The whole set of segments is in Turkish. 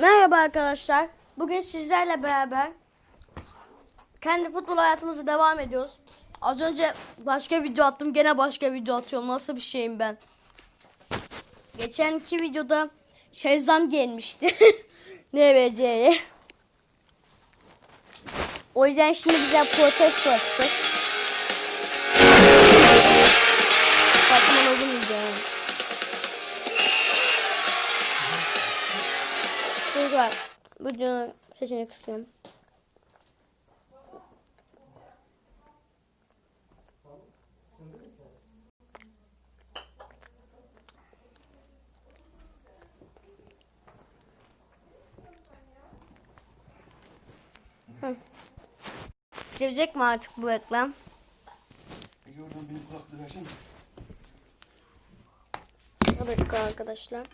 Merhaba arkadaşlar. Bugün sizlerle beraber kendi futbol hayatımıza devam ediyoruz. Az önce başka video attım. Gene başka video atıyorum. Nasıl bir şeyim ben? Geçen iki videoda Şezam gelmişti. ne vereceği. O yüzden şimdi bize protesto edecek. Sesini kısayım. Hı. Sevecek mi artık bu reklam? Peki oradan benim kulaklığı versene. Bir dakika arkadaşlar.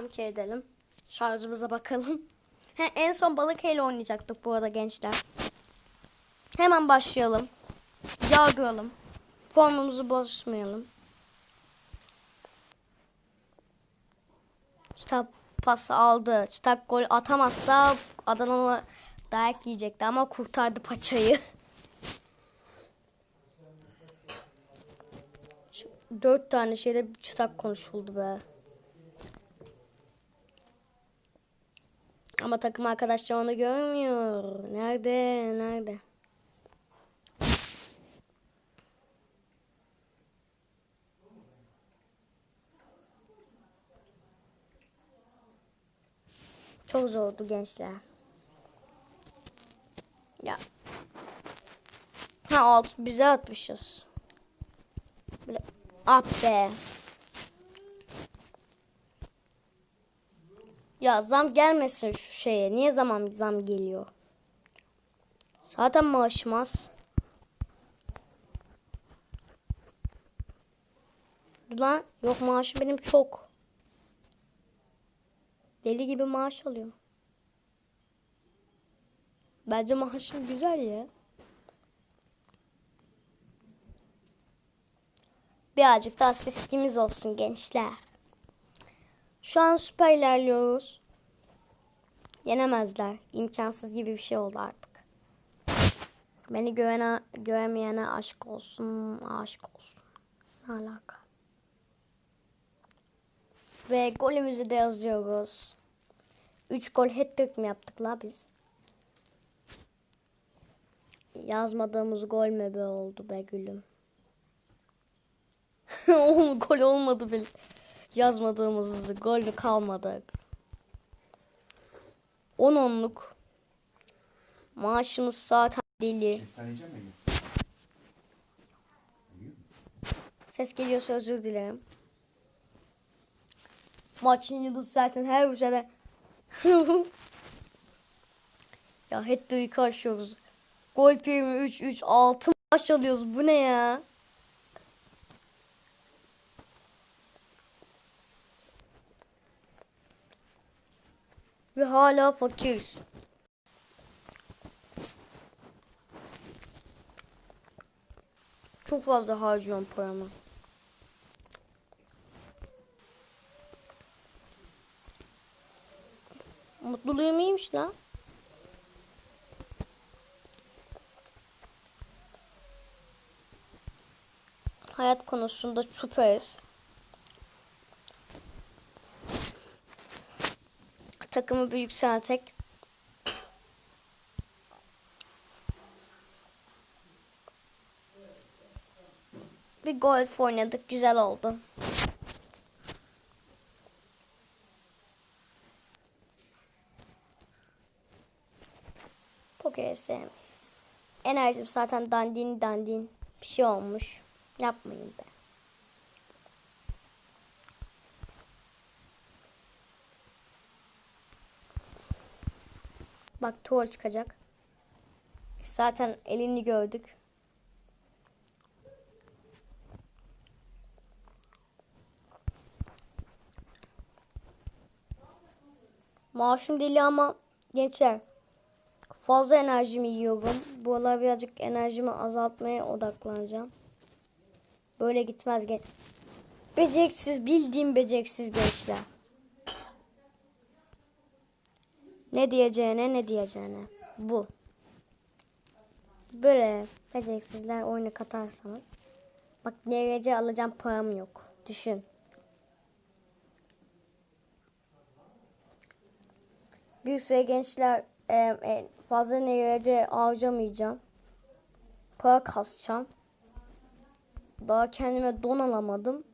Ki edelim. Şarjımıza bakalım. He, en son balık ile oynayacaktık bu arada gençler. Hemen başlayalım. Yargılalım. Formumuzu bozmayalım. Çıtak pası aldı. Çıtak gol atamazsa Adanalı dayak yiyecekti ama kurtardı paçayı. Dört tane şeyde çıtak konuşuldu be. Ama takım arkadaşlar onu görmüyor. Nerede? Nerede? Çok zordu gençler. Ya. Ha alt bize atmışız. Böyle ah be. Ya zam gelmesin şu şeye. Niye zaman zam geliyor? Zaten maaşım az. Lan yok maaşım benim çok. Deli gibi maaş alıyorum. Bence maaşım güzel ya. Birazcık daha asistimiz olsun gençler. Şu an süper ilerliyoruz. Yenemezler. İmkansız gibi bir şey oldu artık. Beni güvene, güvenmeyene aşk olsun, aşk olsun. Ne alaka? Ve golümüzü de yazıyoruz. 3 gol hat-trick mi yaptık la biz? Yazmadığımız gol mü be oldu be gülüm? Gol olmadı bile. Yazmadığımız gol mü kalmadı? 10 onluk. Maaşımız zaten deli. Ses geliyorsa özür dilerim. Maçın yıldızı zaten her sene. ya Hetto'yu karşıyoruz. Gol primi 3 3 6 maç alıyoruz. Bu ne ya? Ve hala fakiriz. Çok fazla harcıyorum paramı. Mutluluğum iyiymiş lan. Hayat konusunda süperiz. Takımı bir yükseltek. Bir golf oynadık. Güzel oldu. Poker'i sevmeyiz. Enerjim zaten dandin dandin bir şey olmuş. Yapmayın be. Bak tuval çıkacak. Zaten elini gördük. Maaşım deli ama gençler fazla enerjimi yiyorum. Bu aralar birazcık enerjimi azaltmaya odaklanacağım. Böyle gitmez gen. Beceriksiz bildiğim beceriksiz gençler. Ne diyeceğine ne diyeceğine. Bu. Böyle beceriksizler oyunu katarsanız. Bak derece alacağım param yok. Düşün. Bir süre gençler e, e, fazla derece harcamayacağım. Para kasacağım. Daha kendime don alamadım.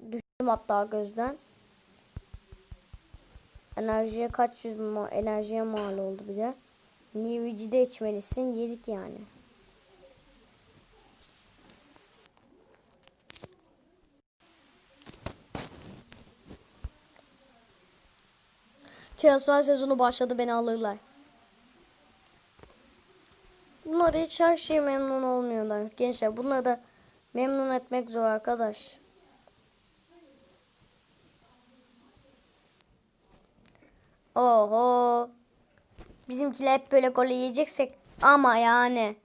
Düştüm hatta gözden. Enerjiye kaç yüz ma enerjiye mal oldu bir de. Nivici'de içmelisin. Yedik yani. Transfer sezonu başladı beni alırlar. Bunlar hiç her şeye memnun olmuyorlar. Gençler bunları da memnun etmek zor arkadaş. Oho. Bizimkiler hep böyle gol yiyeceksek ama yani.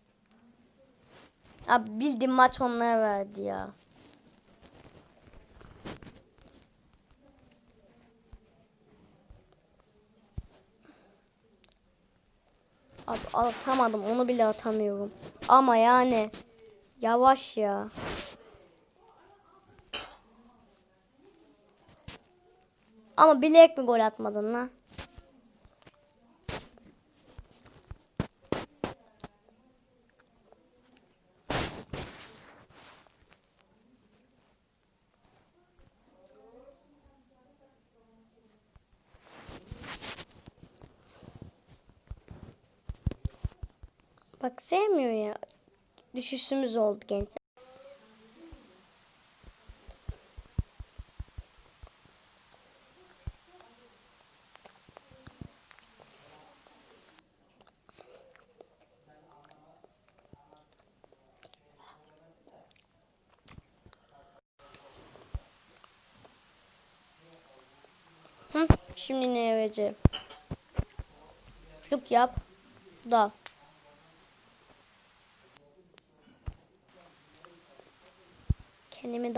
Abi bildiğim maç onlara verdi ya. Abi atamadım onu bile atamıyorum. Ama yani yavaş ya. Ama bilerek mi gol atmadın lan? Bak sevmiyor ya. Düşüşümüz oldu gençler. Hı, şimdi ne vereceğim? Şuk yap. Da.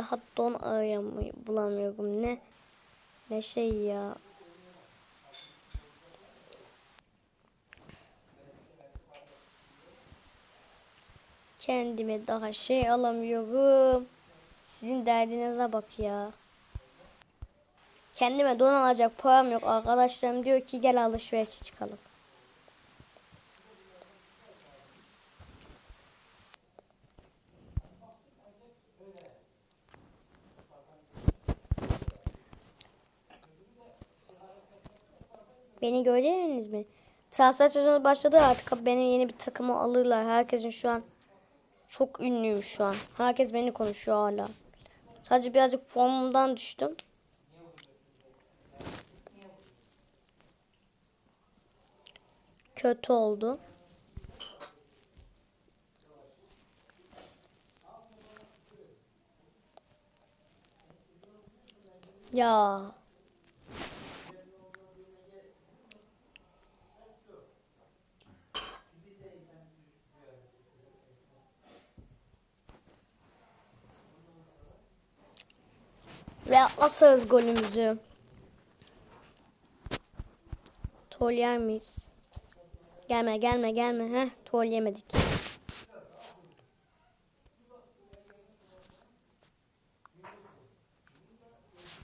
Daha don arayamı bulamıyorum. Ne ne şey ya. Kendime daha şey alamıyorum. Sizin derdinize bak ya. Kendime don alacak param yok. Arkadaşlarım diyor ki gel alışveriş çıkalım. Beni gördünüz mi? Transfer sezonu başladı artık benim yeni bir takımı alırlar. Herkesin şu an çok ünlüyüm şu an. Herkes beni konuşuyor hala. Sadece birazcık formumdan düştüm. Kötü oldu. Ya. Ve atlasarız golümüzü. Tol yer miyiz? Gelme gelme gelme. Heh, tol yemedik.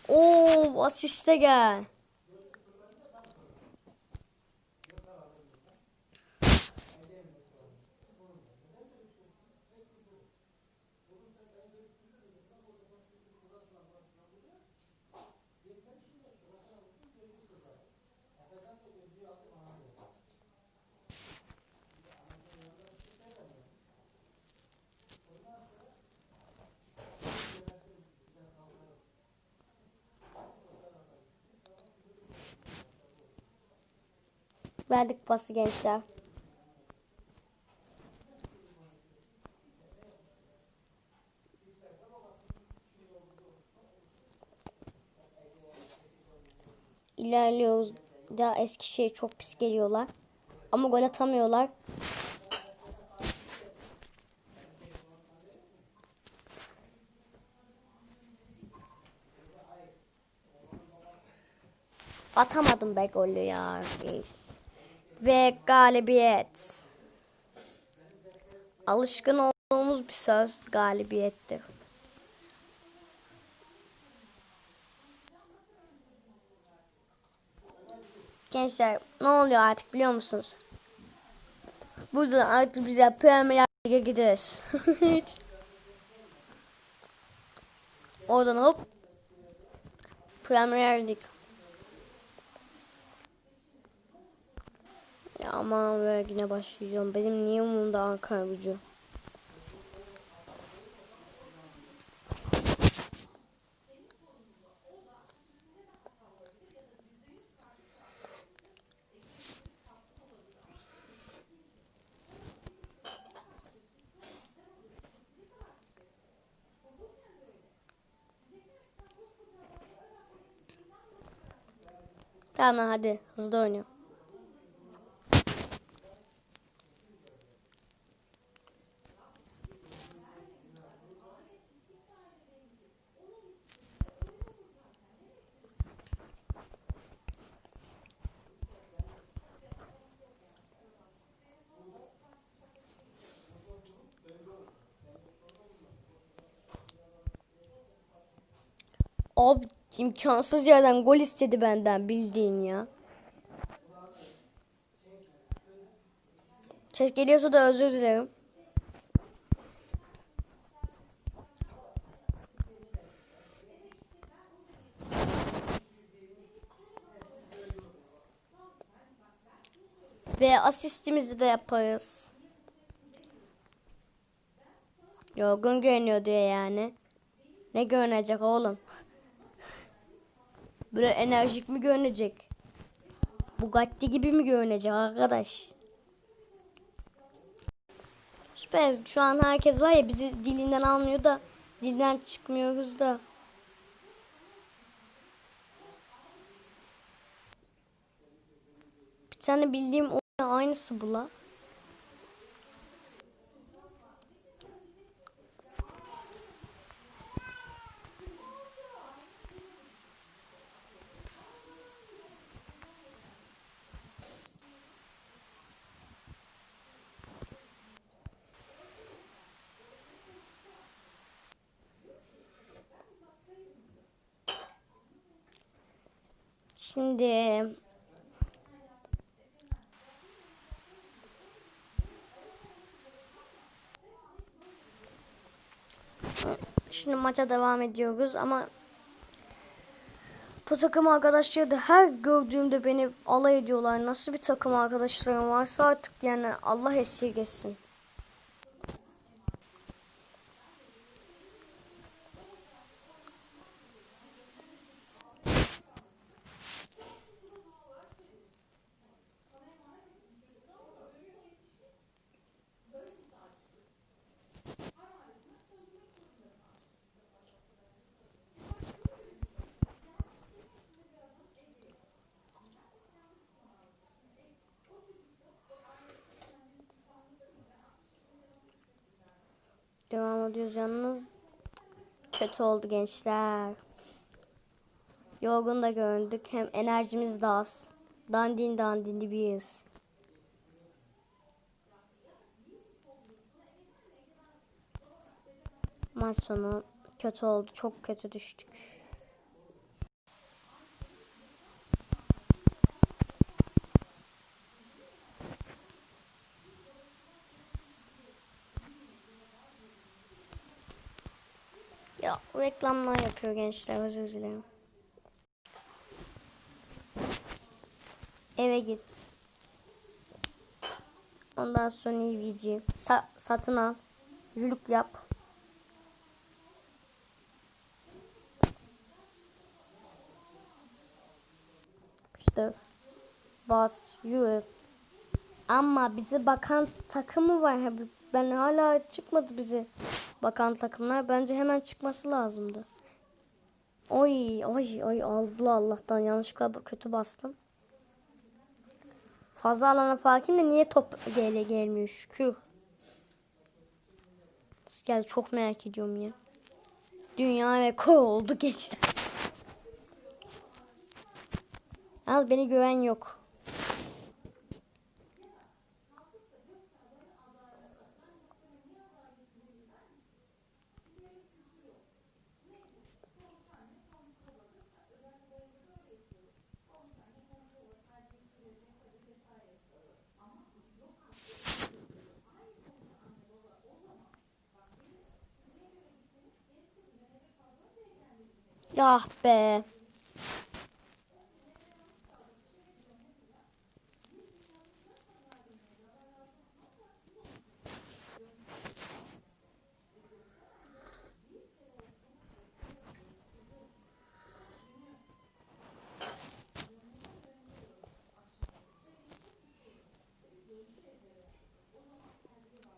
Oo asiste gel. Verdik pası gençler. ilerliyoruz. Daha Eskişehir çok pis geliyorlar. Ama gol atamıyorlar. Atamadım be golü ya reis. Ve galibiyet. Alışkın olduğumuz bir söz galibiyettir. Gençler ne oluyor artık biliyor musunuz? Buradan artık bize Premier Lig'e gideriz. Oradan hop Premier Lig. Ya aman ve yine başlıyorum. Benim niye umurumda Ankara gücü? Tamam hadi hızlı oynuyor. Abi imkansız yerden gol istedi benden bildiğin ya. Ses geliyorsa da özür dilerim. Ve asistimizi de yaparız. Yorgun görünüyor diye yani. Ne görünecek oğlum? Böyle enerjik mi görünecek? Bugatti gibi mi görünecek arkadaş? Süper. Şu an herkes var ya bizi dilinden almıyor da dilden çıkmıyoruz da. Bir tane bildiğim aynısı bu la. Şimdi Şimdi maça devam ediyoruz ama bu takım arkadaşları da her gördüğümde beni alay ediyorlar. Nasıl bir takım arkadaşlarım varsa artık yani Allah esirgesin. Devam ediyoruz yalnız. Kötü oldu gençler. Yorgun da göründük. Hem enerjimiz de az. Dandin dandin biriz. Maç sonu kötü oldu. Çok kötü düştük. Ya reklamlar yapıyor gençler özür dilerim. Eve git. Ondan sonra EVG. Sa- satın al. Yürük yap. İşte bas yürü. Ama bizi bakan takımı var. Ben hala çıkmadı bizi bakan takımlar. Bence hemen çıkması lazımdı. Oy oy oy Allah Allah'tan yanlışlıkla kötü bastım. Fazla alana farkın da niye top gele gelmiyor şükür. Geldi çok merak ediyorum ya. Dünya ve ko oldu geçti. Yalnız beni güven yok. Ah be.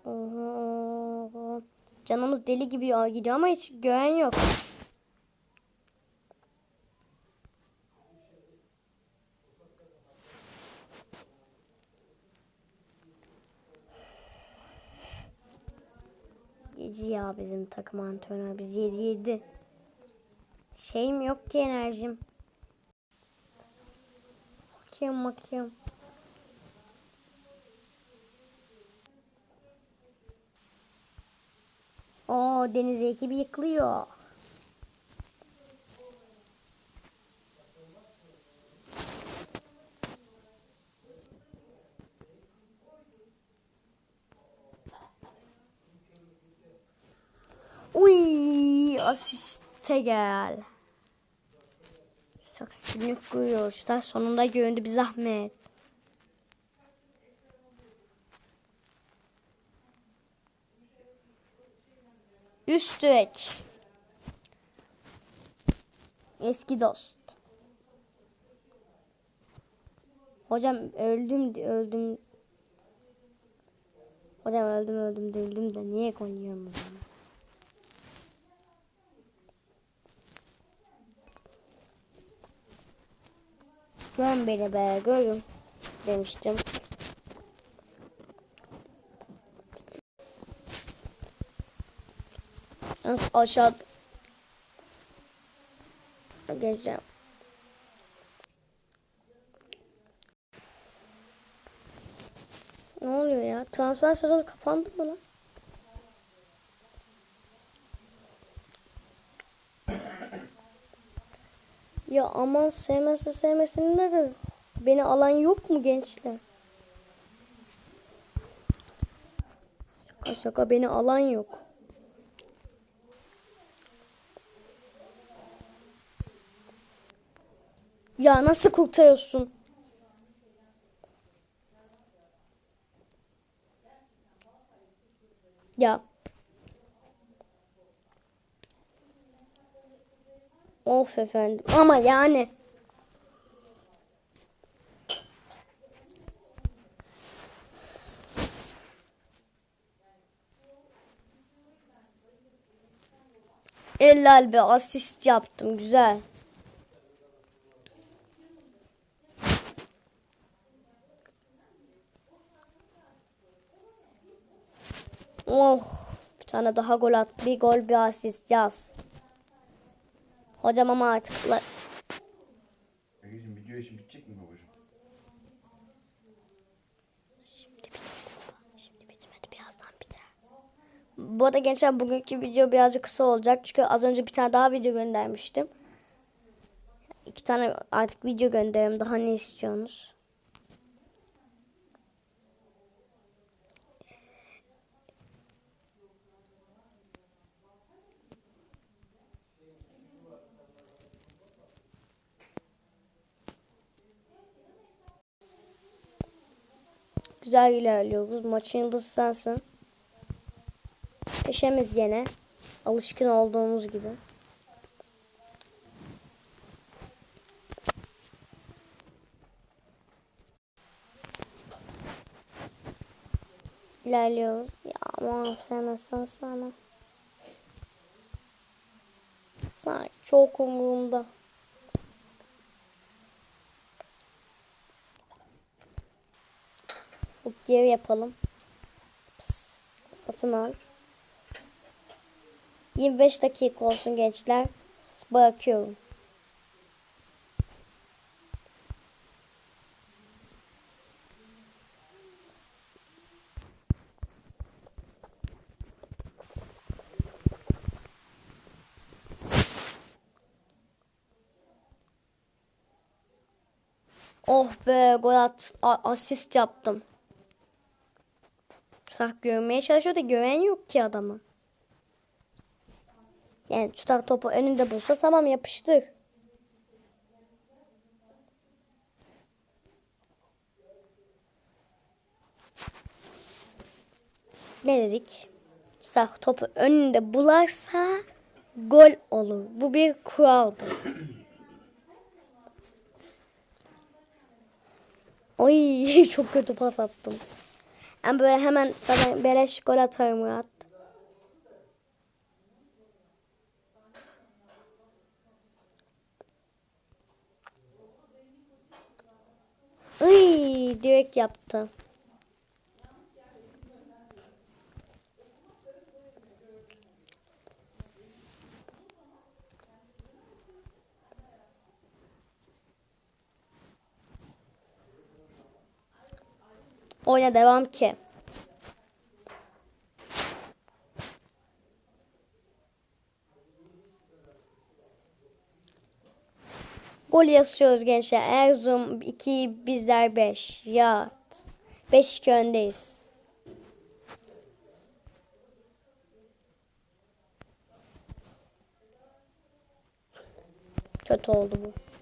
Oho. Canımız deli gibi gidiyor ama hiç gören yok. Yedi ya bizim takım antrenörü. Biz yedi yedi. Şeyim yok ki enerjim. Bakayım bakayım. Oo deniz ekibi yıkılıyor. Uy asiste gel. Saksınlık koyuyor. İşte sonunda göründü bir zahmet. Üstük. Eski dost. Hocam öldüm öldüm. Hocam öldüm öldüm değildim de niye koyuyorsunuz Görün beni be görün demiştim. Yalnız aşağı geleceğim. Ne oluyor ya? Transfer sezonu kapandı mı lan? Ya aman sevmezse sevmesin de de beni alan yok mu gençler? Şaka şaka beni alan yok. Ya nasıl kurtarıyorsun? Ya. Of efendim. Ama yani. Ellal be asist yaptım güzel. Oh bir tane daha gol at. Bir gol bir asist yaz. Hocam ama artık Egeciğim video için bitecek mi babacığım? Şimdi bitmedi birazdan biter. Bu arada gençler bugünkü video birazcık kısa olacak. Çünkü az önce bir tane daha video göndermiştim. İki tane artık video gönderiyorum. Daha ne istiyorsunuz? Güzel ilerliyoruz. Maçın yıldızı sensin. Eşemiz gene. Alışkın olduğumuz gibi. İlerliyoruz. Ya aman sevmezsen sana. Sanki Çok umurumda. Bu geri yapalım. Pıs, satın al. 25 dakika olsun gençler. Bırakıyorum. Oh be gol at, asist yaptım. Sak görmeye çalışıyor da gören yok ki adamı. Yani tutar topu önünde bulsa tamam yapıştır. Ne dedik? Tutar topu önünde bularsa gol olur. Bu bir kuraldır. Oy çok kötü pas attım. Ben böyle hemen zaten beleş gol atarım Murat. Iy, direkt yaptı. Oyna devam ki. Gol yazıyoruz gençler. Erzurum 2 bizler 5. Ya 5-2 öndeyiz. Kötü oldu bu.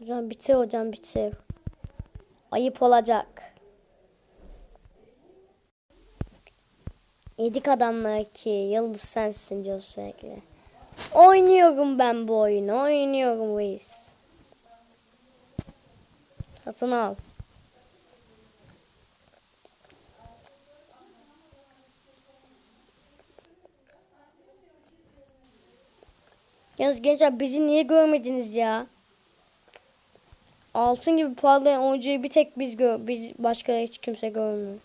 Hocam bitir hocam bitir. Ayıp olacak. Yedik adamlar ki yıldız sensin diyor sürekli. Oynuyorum ben bu oyunu. Oynuyorum reis. Satın al. Yalnız gençler bizi niye görmediniz ya? Altın gibi parlayan oyuncuyu bir tek biz gör, biz başka hiç kimse görmüyor.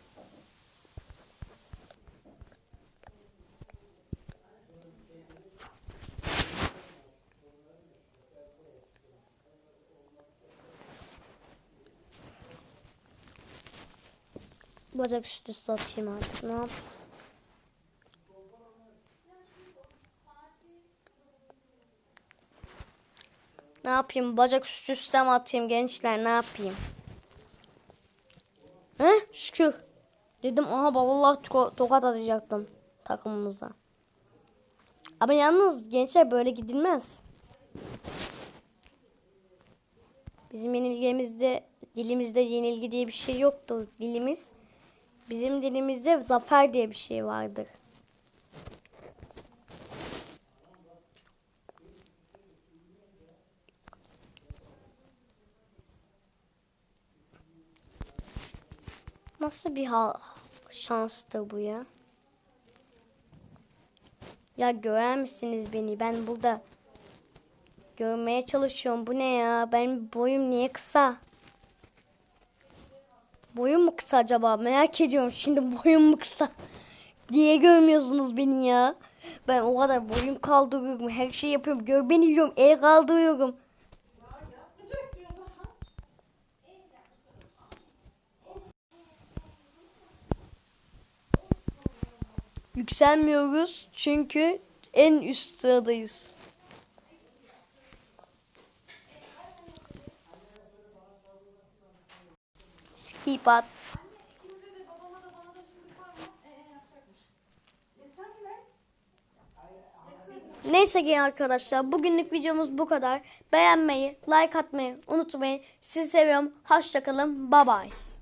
Bacak üstü satayım artık. Ne yap? Yapayım? Bacak üstü üstte mi atayım gençler? Ne yapayım? He? Şükür. Dedim aha vallahi to- tokat atacaktım takımımıza. Ama yalnız gençler böyle gidilmez. Bizim yenilgimizde dilimizde yenilgi diye bir şey yoktur. Dilimiz bizim dilimizde zafer diye bir şey vardır. Nasıl bir ha şanstır bu ya? Ya görer misiniz beni? Ben burada görmeye çalışıyorum. Bu ne ya? Benim boyum niye kısa? Boyum mu kısa acaba? Merak ediyorum. Şimdi boyum mu kısa? Niye görmüyorsunuz beni ya? Ben o kadar boyum kaldırıyorum. Her şeyi yapıyorum. Gör beni diyorum. El kaldırıyorum. Yükselmiyoruz çünkü en üst sıradayız. Skip at. Neyse ki arkadaşlar bugünlük videomuz bu kadar. Beğenmeyi, like atmayı unutmayın. Sizi seviyorum. Hoşçakalın. Bye bye.